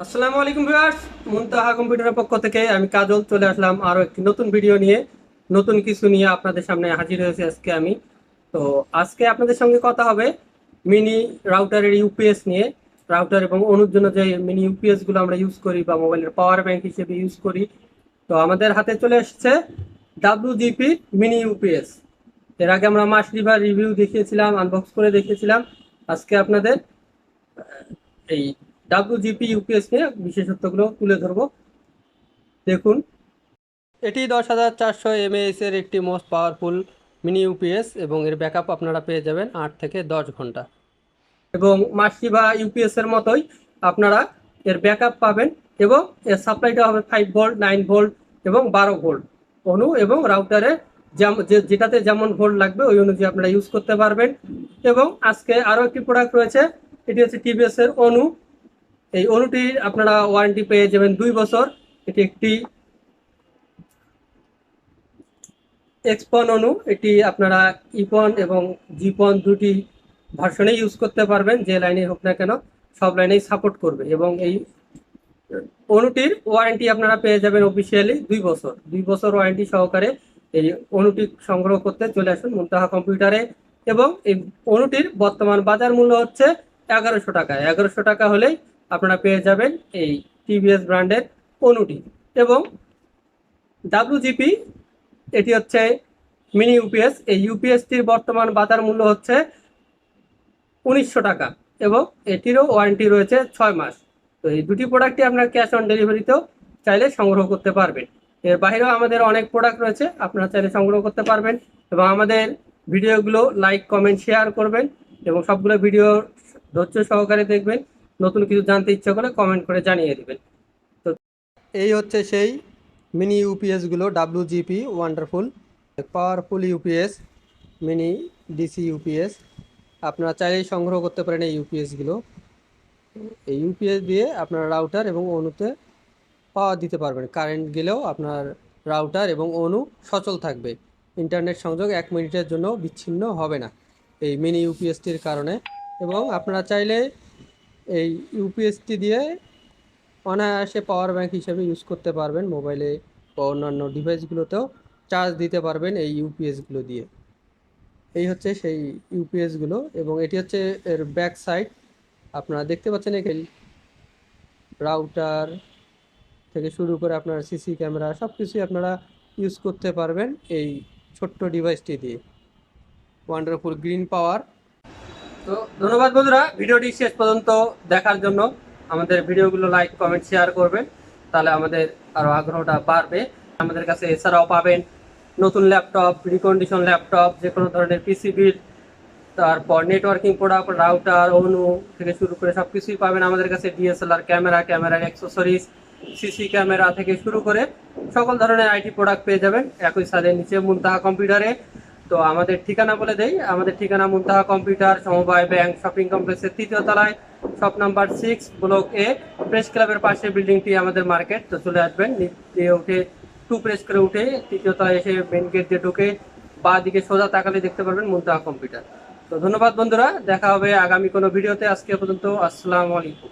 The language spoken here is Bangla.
আসসালামু আলাইকুম ভিউয়ার্স, মুনতাহা কম্পিউটারের পক্ষ থেকে আমি কাজল চলে আসলাম আরও একটি নতুন ভিডিও নিয়ে। নতুন কিছু নিয়ে আপনাদের সামনে হাজির হয়েছে আজকে আমি। তো আজকে আপনাদের সঙ্গে কথা হবে মিনি রাউটারের ইউপিএস নিয়ে। রাউটার এবং অনুর জন্য যে মিনি ইউপিএসগুলো আমরা ইউজ করি বা মোবাইলের পাওয়ার ব্যাংক হিসেবে ইউজ করি, তো আমাদের হাতে চলে এসেছে ডাব্লিউজিপি মিনি ইউপিএস। এর আগে আমরা মাস রিভার রিভিউ দেখিয়েছিলাম আনবক্স করে দেখিয়েছিলাম। আজকে আপনাদের এই ডাব্লিউজিপি ইউপিএস নিয়ে বিশেষত্বগুলো তুলে ধরবো। দেখুন। এটি দশ হাজার চারশো এমএএস এর একটি মোস্ট পাওয়ারফুল মিনি ইউপিএস এবং এর ব্যাকআপ আপনারা পেয়ে যাবেন আট থেকে দশ ঘণ্টা। এবং মাসিবা ইউপিএস এর মতোই আপনারা এর ব্যাকআপ পাবেন এবং এর সাপ্লাইটা হবে ফাইভ ভোল্ট নাইন ভোল্ট এবং বারো ভোল্ট অনু এবং রাউটারে যেটাতে যেমন ভোল্ট লাগবে ওই অনুযায়ী আপনারা ইউজ করতে পারবেন। এবং আজকে আরও একটি প্রোডাক্ট রয়েছে এটি হচ্ছে টিভিএস এর অনু এই অনুটির আপনারা ওয়ারেন্টি পেয়ে যাবেন দুই বছর। এটি একটি এক্সপন অনু এটি আপনারা ইপন এবং জিপন দুটি ভার্সনে ইউজ করতে পারবেন, যে লাইনে হোক না কেন, সব লাইনেই সাপোর্ট করবে এবং এই অনুটির ওয়ারেন্টি আপনারা পেয়ে যাবেন অফিসিয়ালি দুই বছর। দুই বছর ওয়ারেন্টি সহকারে এই অনুটি সংগ্রহ করতে চলে আসুন মুন্তাহা কম্পিউটারে এবং এই অনুটির বর্তমান বাজার মূল্য হচ্ছে এগারোশো টাকা। এগারোশো টাকা হলেই আপনারা পেয়ে যাবেন এই টিভিএস ব্র্যান্ডের অনুটি। এবং ডাব্লুজিপি এটি হচ্ছে মিনি ইউপিএস। এই ইউপিএসটির বর্তমান বাজার মূল্য হচ্ছে উনিশশো টাকা এবং এটিরও ওয়ারেন্টি রয়েছে ছয় মাস। তো এই দুটি প্রোডাক্টই আপনার ক্যাশ অন ডেলিভারিতেও চাইলে সংগ্রহ করতে পারবেন। এর বাইরেও আমাদের অনেক প্রোডাক্ট রয়েছে, আপনারা চাইলে সংগ্রহ করতে পারবেন এবং আমাদের ভিডিওগুলো লাইক, কমেন্ট, শেয়ার করবেন এবং সবগুলো ভিডিও ধৈর্য সহকারে দেখবেন। নতুন কিছু জানতে ইচ্ছা করে কমেন্ট করে জানিয়ে দেবেন। তো এই হচ্ছে সেই mini ইউপিএসগুলো W GP wonderful powerful UPS mini DC UPS আপনারা চাইলেই সংগ্রহ করতে পারেন এই ইউপিএসগুলো এই ইউপিএস দিয়ে আপনার রাউটার এবং অনুতে পাওয়ার দিতে পারবেন। কারেন্ট গেলেও আপনার রাউটার এবং অনু সচল থাকবে। ইন্টারনেট সংযোগ এক মিনিটের জন্য বিচ্ছিন্ন হবে না। এই মিনি ইউপিএসটির কারণে। এবং আপনারা চাইলে এই ইউপিএসটি দিয়ে অনায়াসে পাওয়ার ব্যাংক হিসেবে ইউজ করতে পারবেন মোবাইলে বা অন্যান্য ডিভাইসগুলোতেও চার্জ দিতে পারবেন এই ইউপিএসগুলো দিয়ে। এই হচ্ছে সেই ইউপিএসগুলো এবং এটি হচ্ছে এর ব্যাক সাইড আপনারা দেখতে পাচ্ছেন এখানে রাউটার থেকে শুরু করে আপনার সিসি ক্যামেরা সব কিছুই আপনারা ইউজ করতে পারবেন এই ছোট্ট ডিভাইসটি দিয়ে। ওয়ান্ডারফুল গ্রিন পাওয়ার তো ধন্যবাদ বন্ধুরা, ভিডিওটি শেষ পর্যন্ত দেখার জন্য। আমাদের ভিডিওগুলো লাইক কমেন্ট শেয়ার করবেন, তাহলে আমাদের আরও আগ্রহটা বাড়বে। আমাদের কাছে এছাড়াও পাবেন নতুন ল্যাপটপ রিকন্ডিশন ল্যাপটপ যে কোনো ধরনের পিসিবির তারপর নেটওয়ার্কিং প্রোডাক্ট রাউটার অনু থেকে শুরু করে সব কিছুই পাবেন আমাদের কাছে। ডিএসএলআর ক্যামেরা ক্যামেরার অ্যাক্সেসরিজ সিসি ক্যামেরা থেকে শুরু করে সকল ধরনের আইটি প্রোডাক্ট পেয়ে যাবেন। একই সাথে নিচে মুনতাহা কম্পিউটারে তো আমাদের ঠিকানা বলে দেই। আমাদের ঠিকানা মুনতাহা কম্পিউটার, সমবায় ব্যাংক, শপিং কমপ্লেক্সের তৃতীয় তলায়, shop number six, block A, press ক্লাবের পাশে বিল্ডিংটি আমাদের মার্কেট। তো চলে আসবেন দিয়ে উঠে, টু প্রেস করে উঠে, তৃতীয় তলায় এসে মেন গেট দিয়ে ঢুকে, বা দিকে সোজা তাকালে দেখতে পারবেন মুনতাহা কম্পিউটার। তো ধন্যবাদ বন্ধুরা, দেখা হবে আগামী কোনো ভিডিওতে। আজকে পর্যন্ত, আসসালামু আলাইকুম।